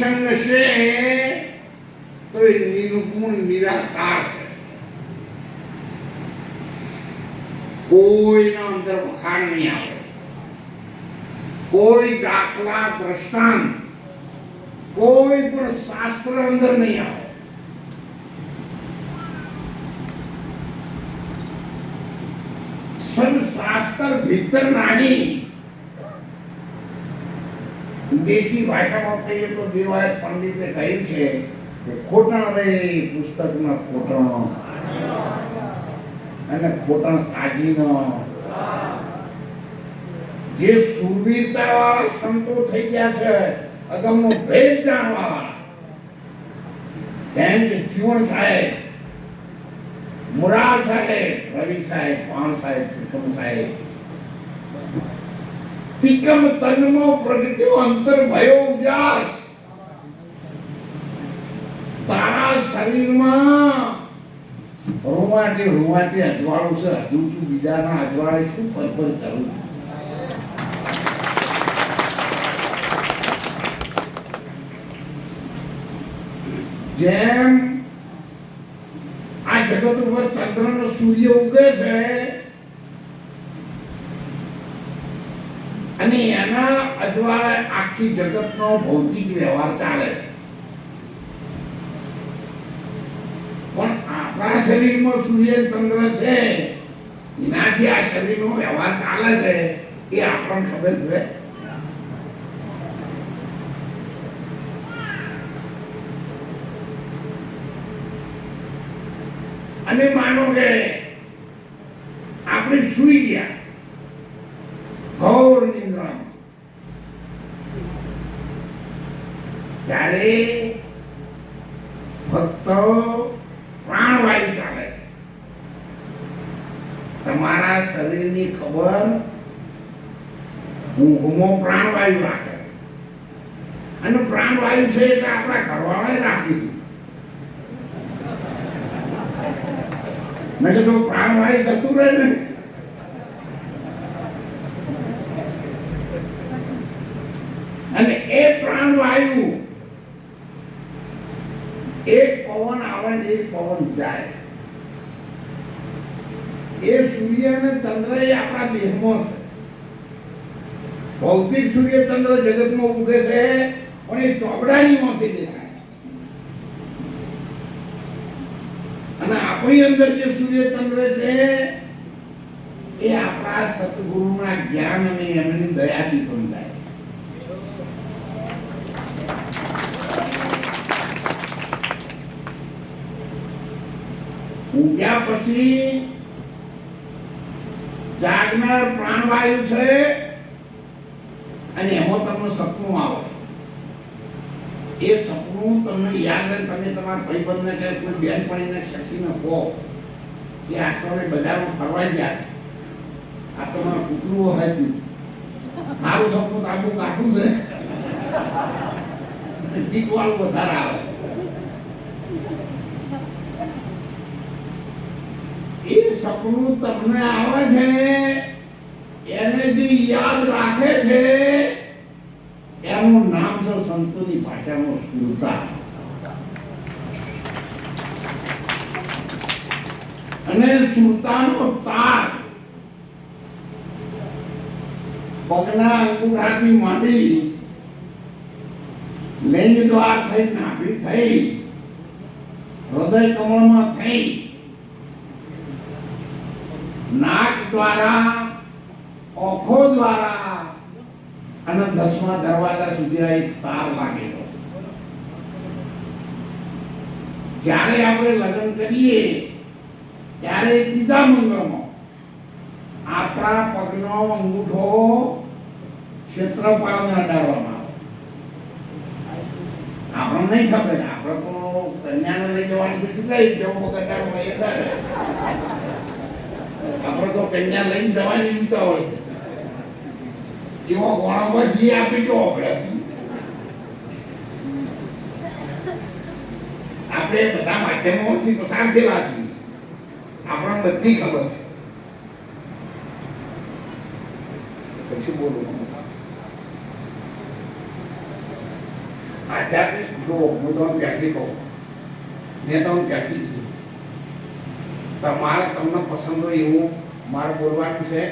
સત્સંગ છે તો એ નિર્ગુણ નિરાકાર છે. કોઈના અંદર વખાણ નહીં આવે. કોઈ દાખલા, દ્રષ્ટાંત, કોઈ પણ શાસ્ત્ર અંદર નહીં આવે. સબ શાસ્ત્ર ભીતર નાની દેશી ભાષામાં કહીએ તો દેવાય પંડિતે કહ્યું છે કે ખોટણ રે પુસ્તકમાં ખોટણ. અને ખોટણ કાજીનો જે સુરવીરતા સંતો થઈ ગયા છે, અગમનો ભેદ જાણવા. કેમ કે જીવન સાહેબ, મુરાર સાહેબ, રવિ સાહેબ પાણ સાહેબ ત્રિકમ સાહેબ તિકમ તન્મો પ્રગટ્યો અંતર ભયો ઉજાસ તારા શરીરમાં રૂવાટી રૂવાટી અજવાળું છે. હજુ તું બીજાના અજવાળે શું પરપર કરું જેમ આ જગત ઉપર ચંદ્રનો સૂર્ય ઉગે છે અને એના અજવાળે આખી જગતનો ભૌતિક વ્યવહાર ચાલે છે. પણ આપણા શરીરમાં સૂર્ય ચંદ્ર છે, એનાથી આ શરીરનો વ્યવહાર ચાલે છે, એ આપણને ખબર છે. અને માનો કે આપણે સુઈ ગયા. ઘોર નિંદ્રા. ત્યારે ફક્ત પ્રાણવાયુ ચાલે છે. તમારા શરીરની ખબર ઊંઘમાં પ્રાણવાયુ રાખે અને પ્રાણવાયુ છે એટલે આપણા ઘરવાળાએ રાખીશું મેં કીધું પ્રાણવાયુ જતું રહે ને. અને એ પ્રાણવાયુ એક પવન આવે ને એક પવન જાય. એ સૂર્ય અને ચંદ્ર એ આપણા દેહમાં છે. ભૌતિક સૂર્ય ચંદ્ર જગતમાં ઉગે છે, પણ એ ચોપડાની માંથી દેખાય અને આપણી અંદર જે સૂર્ય ચંદ્ર છે, એ આપણા સતગુરુના જ્ઞાન અને એમની દયાથી સમજાય ઉગ્યા પછી જાગનાર પ્રાણવાયુ છે અને એમાં તમને સપનું આવે. એ સપનું તમને યાદ રહે, તમે તમારા ભાઈબંધને કે કોઈ બેનપણીને શક્તિને કહો કે આ તમે બજારમાં ફરવા ગયા. આ તમારું મારું કૂતરું હતું મારું સપનું તાબુ કાઢું છે. દીકવાળું વધારે આવે. એ સપનું તમને આવે છે, એને જે યાદ રાખે છે, એનું નામ છે સંતોની ભાષામાં સુરતા. અને સુરતાનો તાર પગના અંગૂઠાથી માંડી લિંગ દ્વાર થઈ, નાભી થઈ હૃદય કમળમાં થઈ નાક દ્વારા, ઓખો દ્વારા અને દસમા દરવાજા સુધી આ એક તાર લાગેલો જ્યારે આપણે લગ્ન કરીએ, ત્યારે ત્રીજા મંગળમાં આપણા પગનો અંગૂઠો ક્ષેત્રપાળને અડાડવામાં આવે. આપણને નહીં ખબર, આપણે તો કન્યાને લઈ જવાની છે કઈ જવું અડાડવા એ આપણે તો કન્યા લઈને જવાની નીકળતા હોય જેવો ગોળામાં જઈએ આપી તો આપણે. આપણે બધા માધ્યમોથી પસાર થયેલા છીએ આપણને બધી ખબર છે. પછી બોલું. આધ્યાત્મિક, જો હું તમને ત્યારથી કહું, મેં તમને ત્યારથી કીધું તમારે તમને પસંદ હોય એવું મારે બોલવાનું છે.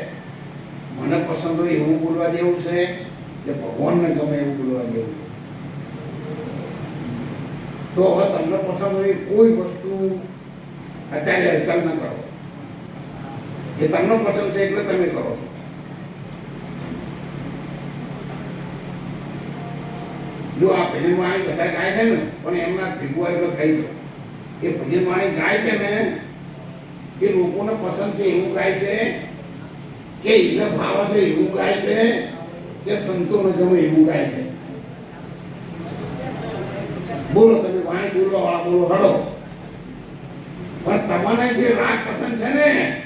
મને પસંદ હોય એવું બોલવા દેવું છે કે ભગવાનને ગમે એવું બોલવા દેવું છે. તો હવે તમને પસંદ હોય કોઈ વસ્તુ અત્યારે હલચલ ન કરો. એ તમને પસંદ છે એટલે તમે કરો. જો આ ભજન વાણી બધા ગાય છે ને, પણ એમના ભેગું એટલે કહી દો એ ભજન વાણી ગાય છે ને એ લોકોને પસંદ છે એવું ગાય છે? કે એને ભાવે છે એવું ગાય છે? કે સંતોને ગમે એવું ગાય છે? બોલો તમે વાણી બોલો, વાળા બોલો, હડો. પણ તમને જે રાગ પસંદ છે ને,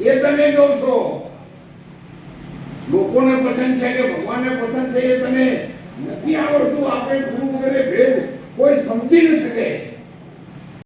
એ તમે કહો છો. લોકોને પસંદ છે કે ભગવાનને પસંદ છે એ તમે નથી આવડતું. આપણે ગુરુ વગેરે ભેદ કોઈ સમજી ન શકે.